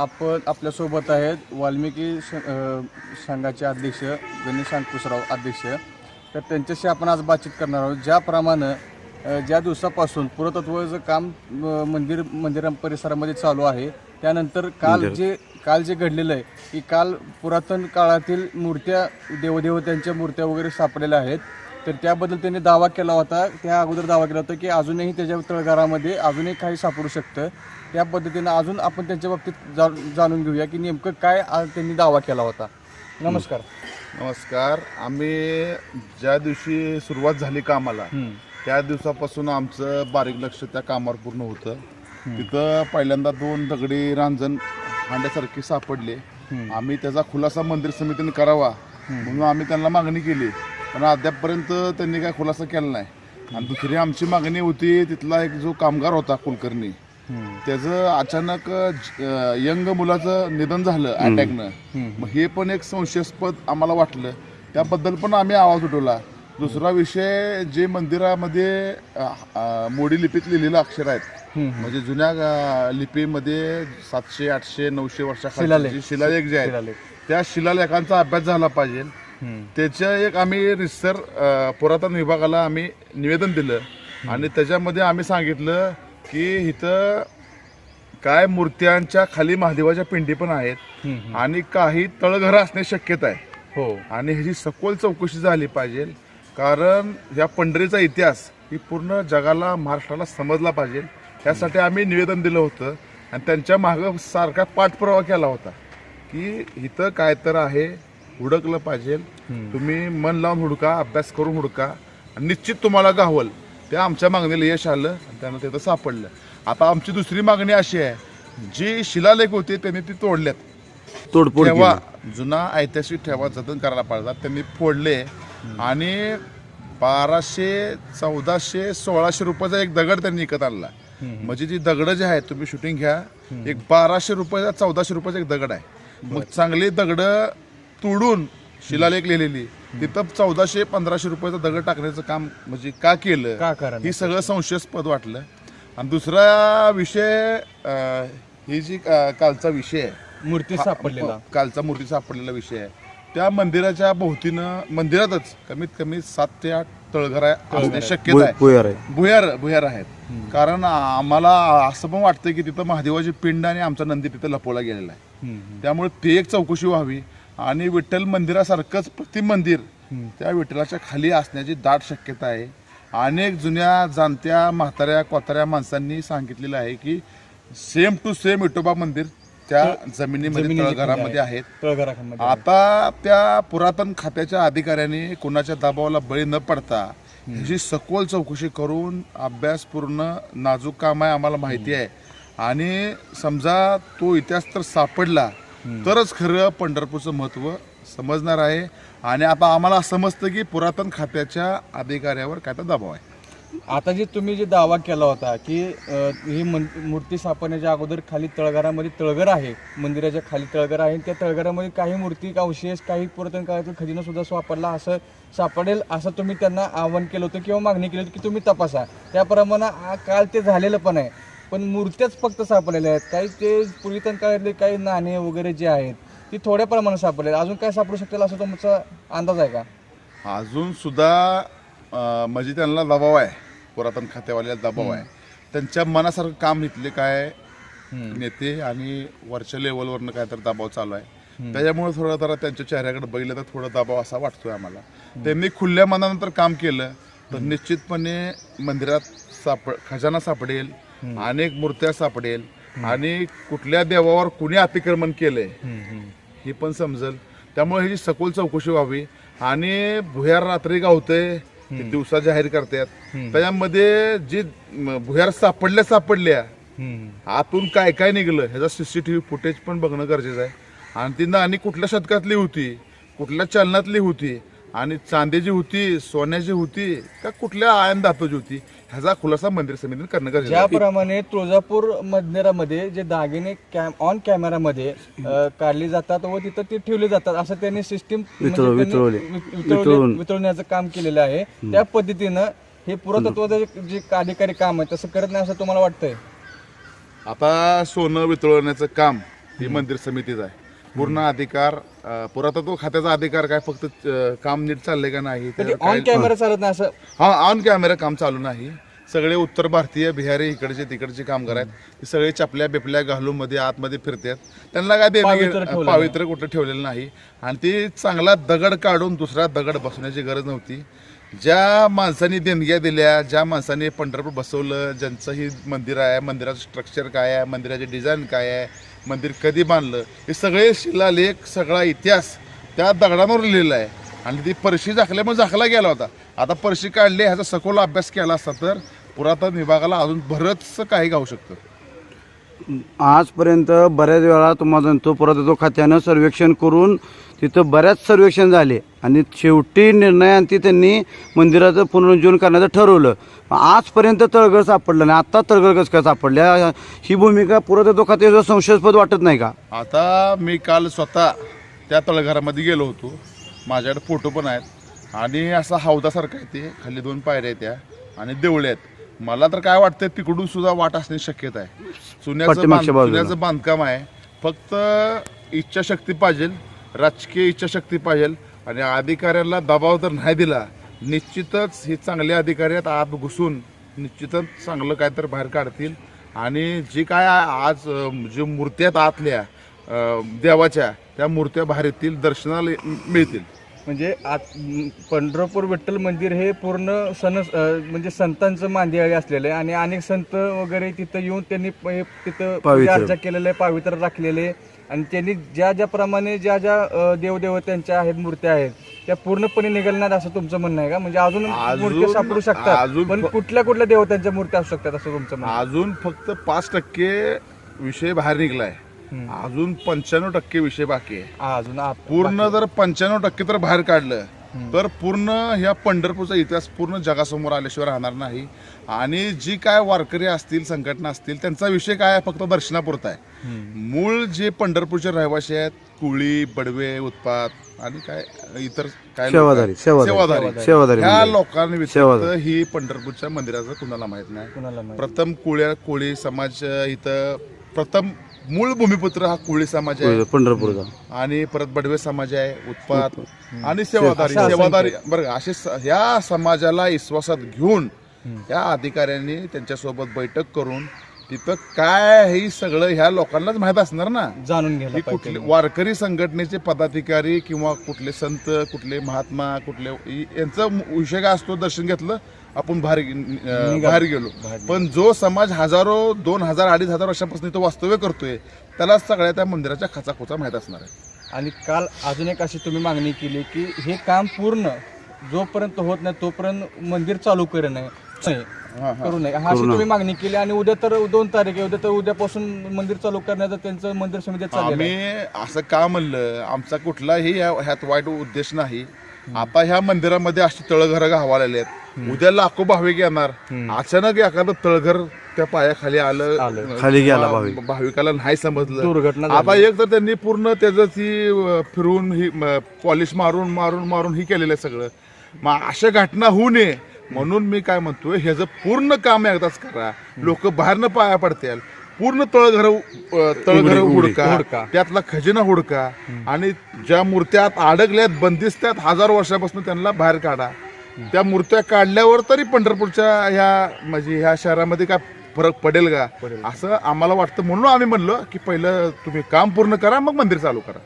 आपण आपल्यासोबत आहेत वाल्मिकी संघाचे अध्यक्ष गणेश अंकुशराव अध्यक्ष. तर त्यांच्याशी आपण आज बातचीत करणार आहोत. ज्याप्रमाणे ज्या दिवसापासून पुरातत्वाचं काम मंदिर मंदिरा परिसरामध्ये चालू आहे त्यानंतर काल जे काल जे घडलेलं आहे की काल पुरातन काळातील मूर्त्या देवदेवतांच्या मूर्त्या वगैरे सापडलेल्या आहेत. तर त्याबद्दल त्यांनी दावा केला होता. त्या अगोदर दावा केला होता की अजूनही त्याच्या तळघरामध्ये अजूनही काही सापडू शकतं. त्या पद्धतीनं अजून आपण त्यांच्या बाबतीत जा जाणून घेऊया की नेमकं काय त्यांनी दावा केला होता. नमस्कार. नमस्कार. आम्ही ज्या दिवशी सुरुवात झाली कामाला त्या दिवसापासून आमचं बारीक लक्ष त्या कामावर पूर्ण होतं. तिथं पहिल्यांदा दोन दगडी रांजण हांड्यासारखी सापडले. आम्ही त्याचा खुलासा मंदिर समितीने करावा म्हणून आम्ही त्यांना मागणी केली. पण अद्यापपर्यंत त्यांनी काय खुलासा केला नाही. आणि दुसरी आमची मागणी होती तिथला एक जो कामगार होता कुलकर्णी त्याचं अचानक यंग मुलाचं निधन झालं अटॅकनं. मग हे पण एक संशयास्पद आम्हाला वाटलं. त्याबद्दल पण आम्ही आवाज उठवला. दुसरा विषय जे मंदिरामध्ये मोडी लिपीत लिहिलेलं अक्षर आहेत. म्हणजे जुन्या लिपीमध्ये सातशे आठशे नऊशे वर्षाखाली शिलालेख. जे आहेत. त्या शिलालेखांचा अभ्यास झाला पाहिजे. त्याच्या एक आम्ही रिसर पुरातन विभागाला आम्ही निवेदन दिलं. आणि त्याच्यामध्ये आम्ही सांगितलं की इथं काय मूर्त्यांच्या खाली महादेवाच्या पिंडी पण आहेत आणि काही तळघरं असण्याची शक्यता आहे. हो. आणि ह्याची सखोल चौकशी झाली पाहिजे. कारण या पंढरीचा इतिहास ही पूर्ण जगाला महाराष्ट्राला समजला पाहिजे. यासाठी आम्ही निवेदन दिलं होतं. आणि त्यांच्या मागं सारखा पाठपुरावा केला होता की इथं काय तर आहे. हुडकलं पाहिजे. तुम्ही मन लावून हुडका अभ्यास करून हुडका. आणि निश्चित तुम्हाला गावल. त्या आमच्या मागणीला यश आलं आणि त्यांना तिथं सापडलं. आता आमची दुसरी मागणी अशी आहे जी शिलालेख होते त्यांनी ती तोडल्यात. तोडफोड ठेवा जुना ऐतिहासिक ठेवा जतन करायला पाहिजे. त्यांनी फोडले. आणि बाराशे चौदाशे सोळाशे रुपयाचा एक दगड त्यांनी विकत आणला. म्हणजे जी दगड जे आहेत तुम्ही शूटिंग घ्या. एक बाराशे रुपयाचा चौदाशे रुपयाचा एक दगड आहे. मग चांगली दगड तोडून शिलालेख लिहिलेली. तिथं चौदाशे पंधराशे रुपयाचा दगड टाकण्याचं काम म्हणजे का केलं? का कारण ही सगळं संशयास्पद वाटलं. आणि दुसरा विषय अं, ही जी कालचा विषय आहे. मूर्ती सापडलेला. कालचा मूर्ती सापडलेला विषय आहे. त्या मंदिराच्या भोवतीनं मंदिरातच कमीत कमी सात ते आठ तळघरा असण्याची शक्यता आहे. भुयार भुयार आहेत. कारण आम्हाला असं पण वाटतं की तिथं महादेवाची पिंड आणि आमचा नंदी तिथं लपवला गेलेला आहे. त्यामुळे ते एक चौकशी व्हावी. आणि विठ्ठल मंदिरासारखंच प्रति मंदिर त्या विठ्ठलाच्या खाली असण्याची दाट शक्यता आहे. अनेक जुन्या जाणत्या म्हाताऱ्या कोताऱ्या माणसांनी सांगितलेलं आहे की सेम टू सेम विठोबा मंदिर त्या जमिनीमध्ये तळघरामध्ये आहेत. आता त्या पुरातन खात्याच्या अधिकाऱ्यांनी कोणाच्या दबावाला बळी न पडता ह्याची सखोल चौकशी करून अभ्यास पूर्ण नाजूक काम आहे आम्हाला माहिती आहे. आणि समजा तो इतिहास तर सापडला तरच खरं पंढरपूरचं महत्त्व समजणार आहे. आणि आता आम्हाला समजतं की पुरातन खात्याच्या अधिकाऱ्यावर काय तर दबाव आहे. आता जे तुम्ही जे दावा केला होता की अ, ही मन- मूर्ती सापडण्याच्या अगोदर खाली तळघरामध्ये तळघर आहे मंदिराच्या खाली तळघर आहे त्या तळघरामध्ये काही मूर्ती अवशेष काही पुरातन काळातील खजिना सुद्धा सापडला असं सापडेल असं तुम्ही त्यांना आवाहन केलं होतं किंवा मागणी केली होती की तुम्ही तपासा. त्याप्रमाणे आ- काल ते झालेलं पण आहे. पण मूर्त्याच फक्त सापडलेल्या आहेत. काही ते पुरातन काळातले काही नाणे वगैरे जे आहेत ती थोड्या प्रमाणात सापडले अजून काय सापडू शकतील असं तुमचा अंदाज आहे का? अजून सुद्धा म्हणजे त्यांना दबाव आहे. पुरातन खात्यावाल्याला दबाव आहे. त्यांच्या मनासारखं काम इथले काय नेते आणि वरच्या लेवलवरनं काय तर दबाव चालू आहे. त्याच्यामुळे थोडं जरा त्यांच्या चेहऱ्याकडे बघितलं तर थोडा दबाव असा वाटतोय आम्हाला. त्यांनी खुल्या मनानंतर काम केलं तर निश्चितपणे मंदिरात साप खजाना सापडेल. अनेक मूर्त्या सापडेल. आणि कुठल्या देवावर कुणी अतिक्रमण केलंय हे पण समजेल. त्यामुळे ह्याची सखोल चौकशी व्हावी आणि भुयार रात्री गावतंय ते दिवसा जाहीर करतात. त्याच्यामध्ये जी भुयार सापडल्या सापडल्या आतून काय काय निघलं ह्याचा सीसीटीव्ही फुटेज पण बघणं गरजेचं आहे. आणि ती नाणी कुठल्या शतकातली होती कुठल्या चलनातली होती आणि चांदीची होती सोन्याची होती का कुठल्या आयन धातूची होती? ह्याचा खुलासा मंदिर समितीने करणं गरजेचं आहे. ज्याप्रमाणे तुळजापूर मंदिरामध्ये जे दागिने कॅम ऑन कॅमेरामध्ये अ, काढले जातात व तिथं ते ठेवले जातात असं त्यांनी सिस्टीम वितळवले. वितळवून. वितळवण्याचं काम केलेलं आहे. त्या पद्धतीनं हे पुरातत्वाचं जे- जे अधिकारी काम आहे तसं करत नाही असं तुम्हाला वाटतंय? आता सोनं वितळवण्याचं काम ती मंदिर समितीचा आहे. पूर्ण अधिकार अं, पुरातत्व खात्याचा अधिकार काय फक्त अं, काम नीट चाललंय का नाही? ऑन काय- कॅमेरा चालत नाही असं. हा ऑन कॅमेरा काम चालू नाही. सगळे उत्तर भारतीय बिहारी इकडचे तिकडचे कामगार आहेत. ते सगळे चपल्या बिपल्या घालून मध्ये आतमध्ये फिरतात. त्यांना काय देणं पावित्र्य घेणं- ठेवलं पावित्र्य कुठं ठेवलेलं नाही. आणि ते चांगला दगड काढून दुसरा दगड बसवण्याची गरज नव्हती. ज्या माणसांनी देणग्या दिल्या ज्या माणसांनी पंढरपूर बसवलं ज्यांचं ही मंदिर आहे मंदिराचं स्ट्रक्चर काय आहे मंदिराचे डिझाईन काय आहे मंदिर कधी बांधलं? हे सगळे शिलालेख सगळा इतिहास त्या दगडांवर लिहिलेला आहे. आणि ती परशी झाकल्यामुळे झाकला गेला होता. आता परशी काढली ह्याचा सखोल अभ्यास केला असता तर पुरातन विभागाला अजून बरंच काही गाऊ शकतं. आजपर्यंत बऱ्याच वेळा तुम्हाला सांगतो पुरातत्व खात्यानं सर्वेक्षण करून तिथं बऱ्याच सर्वेक्षण झाले. आणि शेवटी निर्णयांती त्यांनी मंदिराचं पुनरुज्जीवन करण्याचं ठरवलं. आजपर्यंत तळगळ सापडलं नाही. आत्ता तळघर कसं काय सापडल्या ही भूमिका पुरातत्व खात्याचं संशयास्पद वाटत नाही का? आता मी काल स्वतः त्या तळघरामध्ये गेलो होतो. माझ्याकडे फोटो पण आहेत. आणि असा हौदासारखा आहे ते. खाली दोन पायऱ्या आहेत त्या. आणि देवळे आहेत. मला तर काय वाटतं तिकडून सुद्धा वाट असण्याची शक्यता आहे. चुन्याचं पाठीमागच्या बांध- बाजूला. चुन्याचं बांधकाम आहे. फक्त इच्छाशक्ती पाहिजे राजकीय इच्छाशक्ती पाहिजे आणि अधिकाऱ्यांना दबाव जर नाही दिला निश्चितच हे चांगले अधिकारी आहेत आत घुसून निश्चितच चांगलं काय तर बाहेर काढतील. आणि जी काय आज अं, जे मूर्ती आहेत आतल्या अं, देवाच्या त्या मूर्त्या बाहेर येतील दर्शनाला मिळतील. म्हणजे आत- पंढरपूर विठ्ठल मंदिर हे पूर्ण सन अं, म्हणजे संतांचं मांदियाळी असलेलं आहे आणि अनेक संत वगैरे तिथं येऊन त्यांनी तिथं पूजा पावित्र्य. अर्चा केलेलं आहे पावित्र राखलेले. आणि त्यांनी ज्या ज्या प्रमाणे ज्या ज्या अं, देवदेवतांच्या आहेत मूर्त्या आहेत त्या पूर्णपणे निघालणार असं तुमचं म्हणणं आहे का म्हणजे अजून अजून- मूर्त्या सापडू शकतात पण कुठल्या कुठल्या देवतांच्या मूर्त्या असू शकतात असं तुमचं म्हणणं? अजून फक्त पाच टक्के विषय बाहेर निघलाय. अजून पंच्याण्णव टक्के विषय बाकी आहे. हा, अजून पूर्ण जर पंच्याण्णव टक्के तर बाहेर काढलं तर पूर्ण ह्या पंढरपूरचा इतिहास पूर्ण जगासमोर आल्याशिवाय राहणार नाही. आणि जी काय वारकरी असतील संघटना असतील त्यांचा विषय काय आहे? फक्त दर्शनापुरता आहे. मूळ जे पंढरपूरचे रहिवासी आहेत कुळी बडवे उत्पात आणि काय इतर काय लोक सेवाधारी, आहेत. ह्या मंडळी. लोकांनी सेवाधारी. ही पंढरपूरच्या मंदिराचं कुणाला माहीत नाही. कुणाला माहिती? प्रथम कुळ्या कोळी समाज अ, इथं प्रथम मूळ भूमिपुत्र हा कोळी समाज आहे. पंढरपूरचा. आणि परत बडवे समाज आहे उत्पात आणि सेवादारी. सेवादारी बरं असे ह्या समाजाला विश्वासात घेऊन या अधिकाऱ्यांनी त्यांच्यासोबत बैठक करून तिथं काय हे सगळं ह्या लोकांनाच माहीत असणार ना. जाणून पाहिजे कुठले वारकरी संघटनेचे पदाधिकारी किंवा कुठले संत कुठले महात्मा कुठले यांचा विषय काय असतो दर्शन घेतलं आपण बाहेर बाहेर गेलो. पण जो समाज हजारो दोन हजार अडीच हजार वर्षापासून इथं वास्तव्य करतोय त्याला सगळ्या त्या मंदिराच्या खाचाखोचा माहीत असणार आहे. आणि काल अजून एक अशी तुम्ही मागणी केली की हे काम पूर्ण जोपर्यंत होत नाही तोपर्यंत मंदिर चालू करू नये. नाही, करू नये. हा अशी तुम्ही मागणी केली आणि उद्या तर दोन तारीख आहे. उद्या तर उद्यापासून मंदिर चालू करण्याचं त्यांचं मंदिर समिती चाललेलं आहे. आम्ही असं का म्हणलं? आमचा कुठलाही ह्यात वाईट उद्देश नाही. आता ह्या मंदिरामध्ये अशी तळघर गावालेले आहेत. उद्या लाखो भाविक येणार. अचानक एखादं तळघर त्या पायाखाली आलं. खाली गेला भाविक. भाविकाला नाही समजलं. दुर्घटना आता एक तर त्यांनी पूर्ण त्याचं ती अं, फिरवून ही पॉलिश मारून मारून मारून ही केलेलं आहे सगळं. मग अशा घटना होऊ नये म्हणून मी काय म्हणतोय ह्याचं पूर्ण काम एकदाच करा. लोक बाहेरनं पाया पडतील. पूर्ण तळघर तळघर हुडका. हुडका. त्यातला खजिना हुडका. आणि ज्या मूर्त्यात अडकल्यात बंदिस्त्यात हजार वर्षापासून त्यांना बाहेर काढा. त्या मूर्त्या काढल्यावर तरी पंढरपूरच्या ह्या म्हणजे ह्या शहरामध्ये काय फरक पडेल का? असं आम्हाला वाटतं. म्हणून आम्ही म्हणलो की पहिलं तुम्ही काम पूर्ण करा मग मंदिर चालू करा.